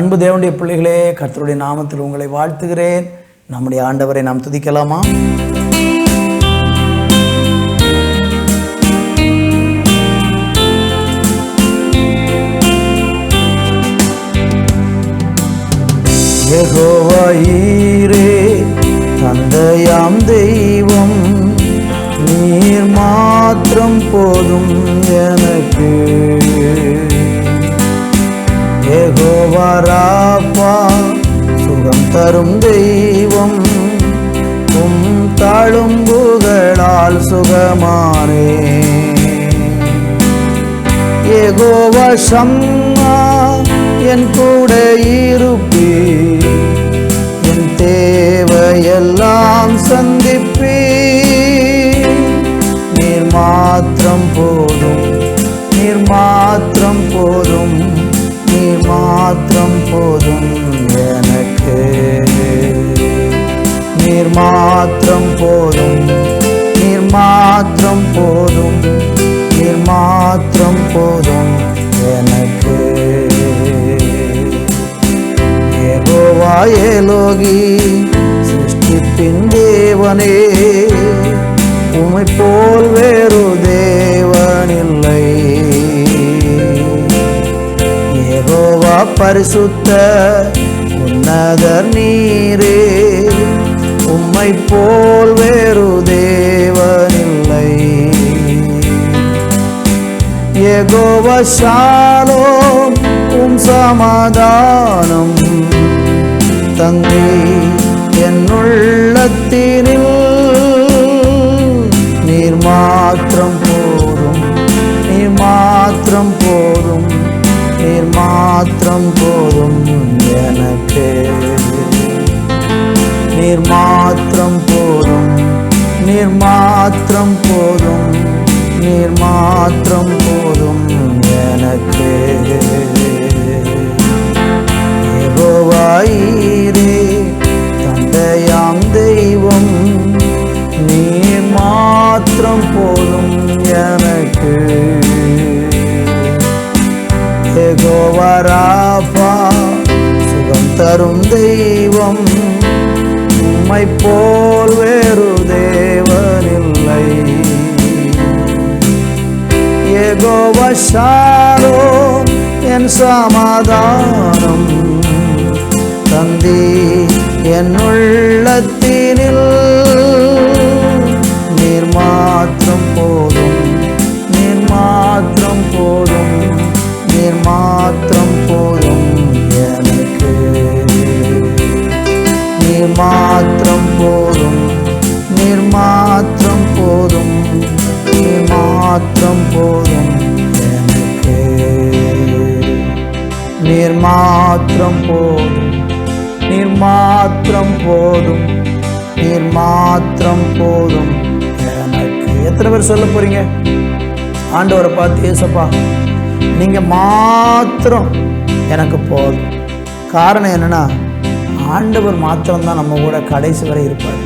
அன்பு தேவனுடைய பிள்ளைகளே கர்த்தருடைய நாமத்தில் உங்களை வாழ்த்துகிறேன். நம்முடைய ஆண்டவரை நாம் துதிக்கலாமா? யெகோவாயீரே சுகம் உம் தழும்புகளால் சுகமானே. ஏகோவா சம்மா என் கூட இருப்பே. என் தேவையெல்லாம் சந்திப்பே. நீர் மாத்திரம் போதும் நீர் மாத்திரம் போதும் நீர் மாத்திரம் போதும் எனக்கு. நீர் மாத்திரம் போதும். நீர் மாத்திரம் போதும். நீர் மாத்திரம் போதும். எனக்கு ஏகோவா ஏலோகி சிருஷ்டிப்பின் தேவனே. உமை போல் வேறு தேவனில்லை ஏகோவா பரிசுத்த உன்னதர் நீரே. உம்மை போல் வேறு தேவனில்லை. ஏகோவசாலோ உம் சமாதானம். தங்கி என்னுள்ளத்தினில் நீர் மாத்திரம் போதும். நீர் மாத்திரம் போதும். நீர் மாத்திரம் போதும் எனக்கு. நீர் மாத்திரம் போதும். நீர் மாத்திரம் போதும். நீர் மாத்திரம் போதும் எனக்கு. ஏகோவாயிரே தந்தையாம் தெய்வம் நீர் மாத்திரம் போதும் எனக்கு. ஏகோவராபா சுகம் தரும் தெய்வம் உம்மை போல் வேறு தேவனில்லை. ஏகோவசாரோ என் சமாதானம் தந்தி என் போதும் எனக்கு எத்தனை பேர் சொல்ல போறீங்க? ஆண்டவரை பார்த்து ஏசப்பா நீங்க மாத்திரம் எனக்கு போதும். காரணம் என்னன்னா ஆண்டவர் மாத்திரம் தான் நம்ம கூட கடைசி வரை இருப்பார்.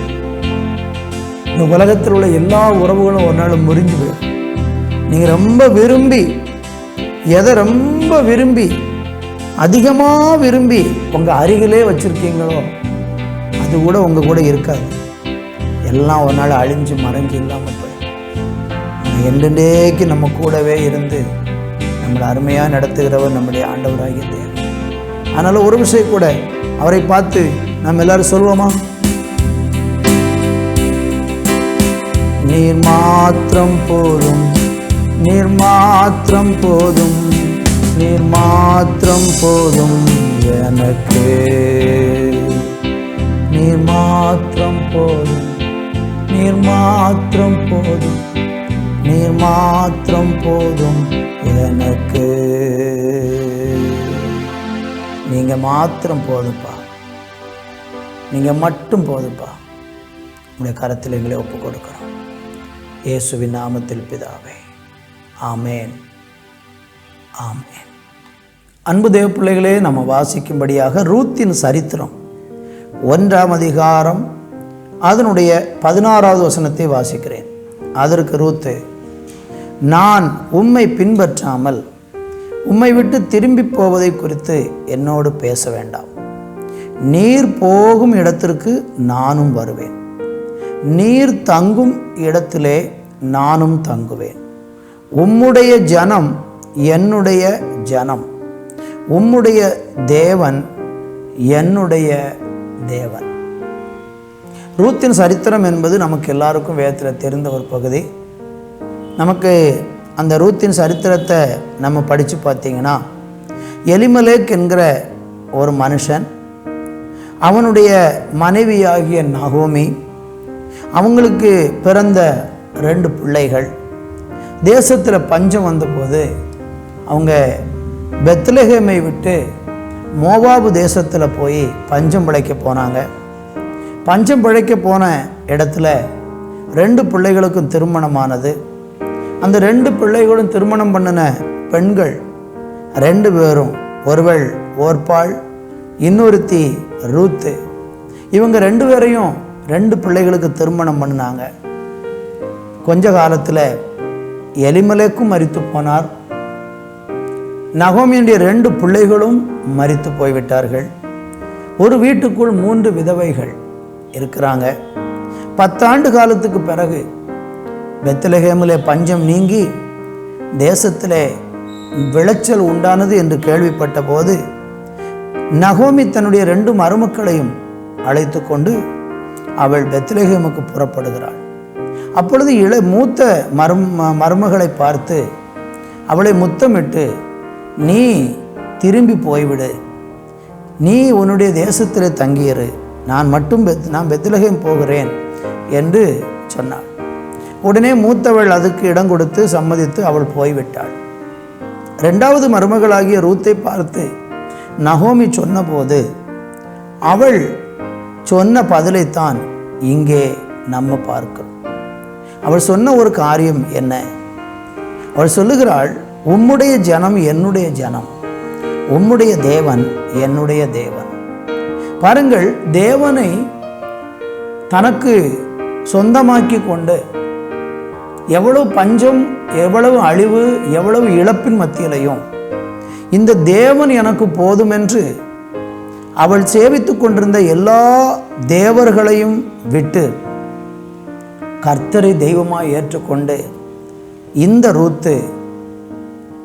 இந்த உலகத்தில் உள்ள எல்லா உறவுகளும் ஒரு நாள் முறிஞ்சு போயிடும். நீங்கள் ரொம்ப விரும்பி எதை ரொம்ப விரும்பி அதிகமாக விரும்பி உங்கள் அருகிலே வச்சுருக்கீங்களோ அது கூட உங்கள் கூட இருக்காது. எல்லாம் ஒரு நாள் அழிஞ்சு மறைஞ்சு இல்லாமல் போய் என்றெண்டேக்கு நம்ம கூடவே இருந்து நம்மளை அருமையாக நடத்துகிறவர் நம்முடைய ஆண்டவராகிய தேவன். அதனால் ஒரு விஷயம் கூட அவரை பார்த்து நம்ம எல்லாரும் சொல்லுவோமா நீர் மாத்திரம் போதும் நீர் மாத்திரம் போதும் நீர் மாத்திரம் போதும் எனக்கு. நீர் மாத்திரம் போதும். நீர் மாத்திரம் போதும். நீர் மாத்திரம் போதும் எனக்கு. நீங்க மாத்திரம் போதுப்பா நீங்க மட்டும் போதுப்பா உங்களுடைய கரத்தில் எங்களை ஒப்பு கொடுக்குறோம். இயேசுவின் நாமத்தில் பிதாவே. ஆமேன். ஆமேன். அன்பு தேவ பிள்ளைகளே நம்ம வாசிக்கும்படியாக ரூத்தின் சரித்திரம் ஒன்றாம் அதிகாரம் அதனுடைய பதினாறாவது வசனத்தை வாசிக்கிறேன். அதற்கு ரூத்து நான் உம்மை பின்பற்றாமல் உம்மை விட்டு திரும்பி போவதை குறித்து என்னோடு பேச வேண்டாம். நீர் போகும் இடத்திற்கு நானும் வருவேன். நீர் தங்கும் இடத்திலே நானும் தங்குவேன். உம்முடைய ஜனம் என்னுடைய ஜனம். உம்முடைய தேவன் என்னுடைய தேவன். ரூத்தின் சரித்திரம் என்பது நமக்கு எல்லாருக்கும் வேதத்தில் தெரிந்த ஒரு பகுதி. நமக்கு அந்த ரூத்தின் சரித்திரத்தை நம்ம படித்து பார்த்தீங்கன்னா எலிமலேக் என்கிற ஒரு மனுஷன் அவனுடைய மனைவியாகிய நகோமி அவங்களுக்கு பிறந்த ரெண்டு பிள்ளைகள் தேசத்தில் பஞ்சம் வந்தபோது அவங்க பெத்லஹேமை விட்டு மோவாபு தேசத்தில் போய் பஞ்சம் பிழைக்க போனாங்க. பஞ்சம் பிழைக்க போன இடத்துல ரெண்டு பிள்ளைகளுக்கும் திருமணமானது. அந்த ரெண்டு பிள்ளைகளும் திருமணம் பண்ணின பெண்கள் ரெண்டு பேரும் ஒருவள் ஓர்பாள் இன்னொருத்தி ரூத்து. இவங்க ரெண்டு பேரையும் ரெண்டு பிள்ளைகளுக்கு திருமணம் பண்ணினாங்க. கொஞ்ச காலத்தில் எலிமலைக்கும் மரித்து போனார். நகோமியுடைய ரெண்டு பிள்ளைகளும் மரித்து போய்விட்டார்கள். ஒரு வீட்டுக்குள் மூன்று விதவைகள். இருக்கிறாங்க. பத்தாண்டு காலத்துக்கு பிறகு பெத்தலகேமிலே பஞ்சம் நீங்கி தேசத்தில் விளைச்சல் உண்டானது என்று கேள்விப்பட்ட போது நகோமி தன்னுடைய ரெண்டு மருமக்களையும் அழைத்து கொண்டு அவள் பெத்லஹேமுக்கு புறப்படுகிறாள். அப்பொழுது இள மூத்த மரும் மருமகளை பார்த்து அவளை முத்தமிட்டு நீ திரும்பி போய்விடு. நீ உன்னுடைய தேசத்தில் தங்கியிரு. நான் மட்டும் பெத் நான் பெத்லகேம் போகிறேன் என்று சொன்னாள். உடனே மூத்தவள் அதுக்கு இடம் கொடுத்து சம்மதித்து அவள் போய்விட்டாள். ரெண்டாவது மருமகளாகிய ரூத்தை பார்த்து நகோமி சொன்னபோது அவள் சொன்ன பதிலைத்தான் இங்கே நம்ம பார்க்கிறோம். அவள் சொன்ன ஒரு காரியம் என்ன? அவள் சொல்லுகிறாள் உம்முடைய ஜனம் என்னுடைய ஜனம். உம்முடைய தேவன் என்னுடைய தேவன். பாருங்கள் தேவனை தனக்கு சொந்தமாக்கி கொண்டு எவ்வளவு பஞ்சம் எவ்வளவு அழிவு எவ்வளவு இழப்பின் மத்தியிலையும் இந்த தேவன் எனக்கு போதுமென்று அவள் சேவித்துக் கொண்டிருந்த எல்லா தேவர்களையும் விட்டு கர்த்தரை தெய்வமாய் ஏற்றுக்கொண்டு இந்த ரூத்து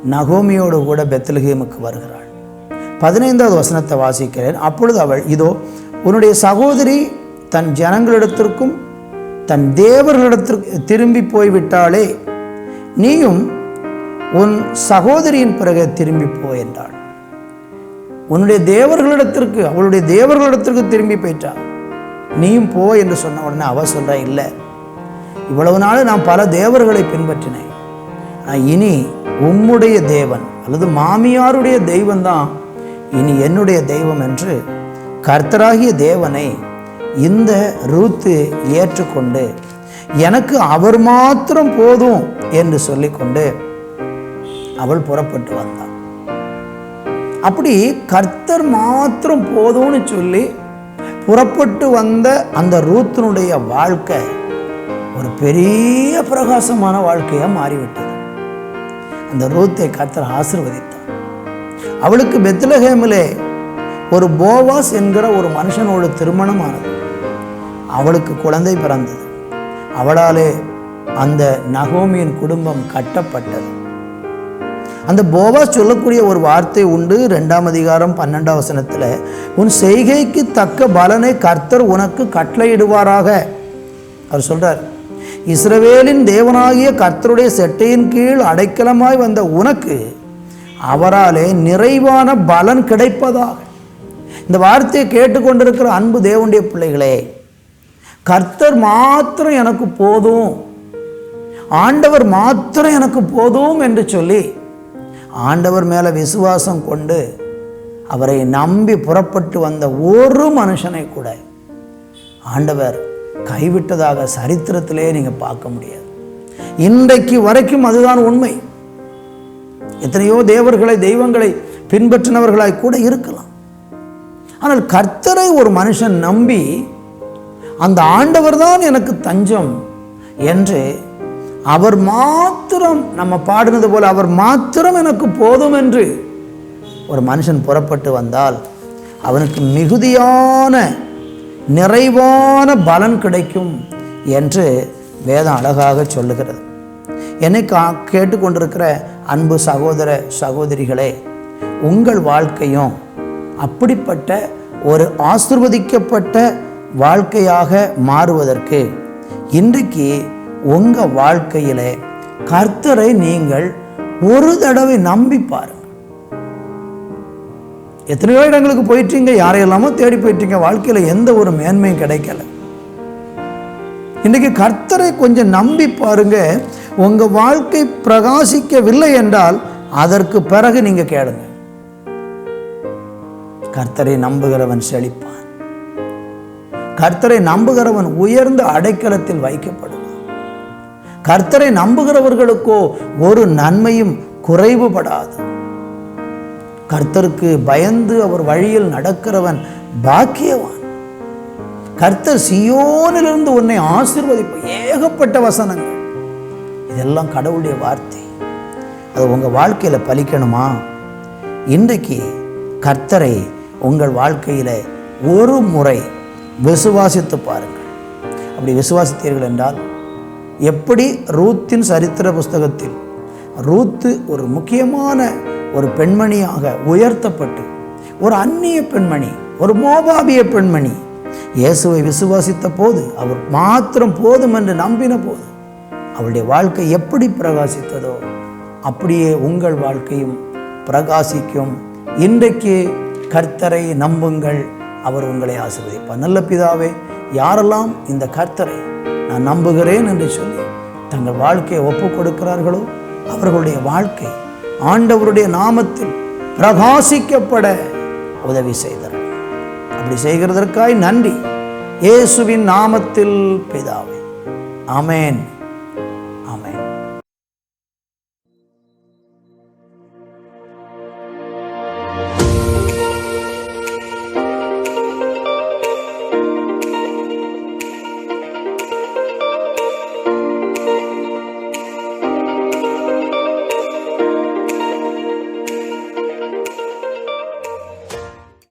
நகோமியோடு கூட பெத்தலகேமுக்கு வருகிறாள். பதினைந்தாவது வசனத்தை வாசிக்கிறேன். அப்பொழுது அவள் இதோ உன்னுடைய சகோதரி தன் ஜனங்களிடத்திற்கும் தன் தேவர்களிடத்திற்கு திரும்பி போய்விட்டாளே. நீயும் உன் சகோதரியின் பிறகு திரும்பி போ என்றாள். உன்னுடைய தேவர்களிடத்திற்கு அவளுடைய தேவர்களிடத்திற்கு திரும்பி போயிட்டாள் நீயும் போ என்று சொன்ன உடனே அவ சொல்கிறா இல்லை. இவ்வளவு நாள் நான் பல தேவர்களை பின்பற்றினேன். நான் இனி உம்முடைய தேவன் அல்லது மாமியாருடைய தெய்வம் தான் இனி என்னுடைய தெய்வம் என்று கர்த்தராகிய தேவனை இந்த ரூத்து ஏற்றுக்கொண்டு எனக்கு அவர் மாத்திரம் போதும் என்று சொல்லிக்கொண்டு அவள் புறப்பட்டு வந்தாள் அப்படி கர்த்தர் மாத்திரம் போதும்னு சொல்லி புறப்பட்டு வந்த அந்த ரூத்தினுடைய வாழ்க்கை ஒரு பெரிய பிரகாசமான வாழ்க்கையாக மாறிவிட்டது. அந்த ரூத்தை கர்த்தர் ஆசிர்வதித்தார். அவளுக்கு பெத்லஹேமிலே ஒரு போவாஸ் என்கிற ஒரு மனுஷனோட திருமணம் ஆனது அவளுக்கு குழந்தை பிறந்தது. அவளாலே அந்த நகோமியின் குடும்பம் கட்டப்பட்டது. அந்த போவாஸ் சொல்லக்கூடிய ஒரு வார்த்தை உண்டு. ரெண்டாம் அதிகாரம் பன்னெண்டாம் வசனத்தில் உன் செய்கைக்கு தக்க பலனை கர்த்தர் உனக்கு கட்டளையிடுவாராக. அவர் சொல்கிறார் இஸ்ரவேலின் தேவனாகிய கர்த்தருடைய செட்டையின் கீழ் அடைக்கலமாய் வந்த உனக்கு அவராலே நிறைவான பலன் கிடைப்பதாக. இந்த வார்த்தையை கேட்டுக்கொண்டிருக்கிற அன்பு தேவனுடைய பிள்ளைகளே கர்த்தர் மாத்திரம் எனக்கு போதும். ஆண்டவர் மாத்திரம் எனக்கு போதும் என்று சொல்லி ஆண்டவர் மேலே விசுவாசம் கொண்டு அவரை நம்பி புறப்பட்டு வந்த ஒரு மனுஷனை கூட ஆண்டவர் கைவிட்டதாக சரித்திரத்திலே நீங்கள் பார்க்க முடியாது. இன்றைக்கு வரைக்கும் அதுதான் உண்மை. எத்தனையோ தேவர்களை தெய்வங்களை பின்பற்றினவர்களாய் கூட இருக்கலாம். ஆனால் கர்த்தரை ஒரு மனுஷன் நம்பி அந்த ஆண்டவர் தான் எனக்கு தஞ்சம் என்று அவர் மாத்திரம் நம்ம பாடினது போல அவர் மாத்திரம் எனக்கு போதும் என்று ஒரு மனுஷன் புறப்பட்டு வந்தால் அவனுக்கு மிகுதியான நிறைவான பலன் கிடைக்கும் என்று வேதம் அழகாக சொல்லுகிறது. என்னை கா கேட்டுக்கொண்டிருக்கிற அன்பு சகோதர சகோதரிகளே உங்கள் வாழ்க்கையும் அப்படிப்பட்ட ஒரு ஆசிர்வதிக்கப்பட்ட வாழ்க்கையாக மாறுவதற்கு இன்றைக்கு உங்கள் வாழ்க்கையில் கர்த்தரை நீங்கள் ஒரு தடவை நம்பி பாருங்க. எத்தனையோ இடங்களுக்கு போயிட்டீங்க யாரையெல்லாமோ தேடி போயிட்டீங்க வாழ்க்கையில் எந்த ஒரு மேன்மையும் கிடைக்கல. இன்னைக்கு கர்த்தரை கொஞ்சம் நம்பி பாருங்க உங்க வாழ்க்கை பிரகாசிக்கவில்லை என்றால் அதற்கு பிறகு நீங்க கேளுங்க. கர்த்தரை நம்புகிறவன் செழிப்பான். கர்த்தரை நம்புகிறவன் உயர்ந்த அடைக்கலத்தில் வைக்கப்படுவான். கர்த்தரை நம்புகிறவர்களுக்கோ ஒரு நன்மையும் குறைவுபடாது. கர்த்தருக்கு பயந்து அவர் வழியில் நடக்கிறவன் பாக்கியவான். கர்த்தர் சியோனிலிருந்து உன்னை ஆசீர்வதிப்பு ஏகப்பட்ட வசனங்கள். இதெல்லாம் கடவுளுடைய வார்த்தை. அது உங்கள் வாழ்க்கையில் பலிக்கணுமா? இன்றைக்கு கர்த்தரை உங்கள் வாழ்க்கையில் ஒரு முறை விசுவாசித்து பாருங்கள். அப்படி விசுவாசித்தீர்கள் என்றால் எப்படி ரூத்தின் சரித்திர புஸ்தகத்தில் ரூத்து ஒரு முக்கியமான ஒரு பெண்மணியாக உயர்த்தப்பட்டு ஒரு அந்நிய பெண்மணி ஒரு மோபாபிய பெண்மணி இயேசுவை விசுவாசித்த போது அவர் மாத்திரம் போதும் என்று நம்பின போது அவளுடைய வாழ்க்கை எப்படி பிரகாசித்ததோ அப்படியே உங்கள் வாழ்க்கையும் பிரகாசிக்கும். இன்றைக்கு கர்த்தரை நம்புங்கள் அவர் உங்களை ஆசிர்வதிப்பார். நல்ல பிதாவே யாரெல்லாம் இந்த கர்த்தரை நான் நம்புகிறேன் என்று சொல்லி தங்கள் வாழ்க்கையை ஒப்பு கொடுக்கிறார்களோ அவர்களுடைய வாழ்க்கை ஆண்டவருடைய நாமத்தில் பிரகாசிக்கப்பட உதவி செய்தார் அப்படி செய்கிறதற்காய் நன்றி. இயேசுவின் நாமத்தில் பிதாவே. அமேன் Amen.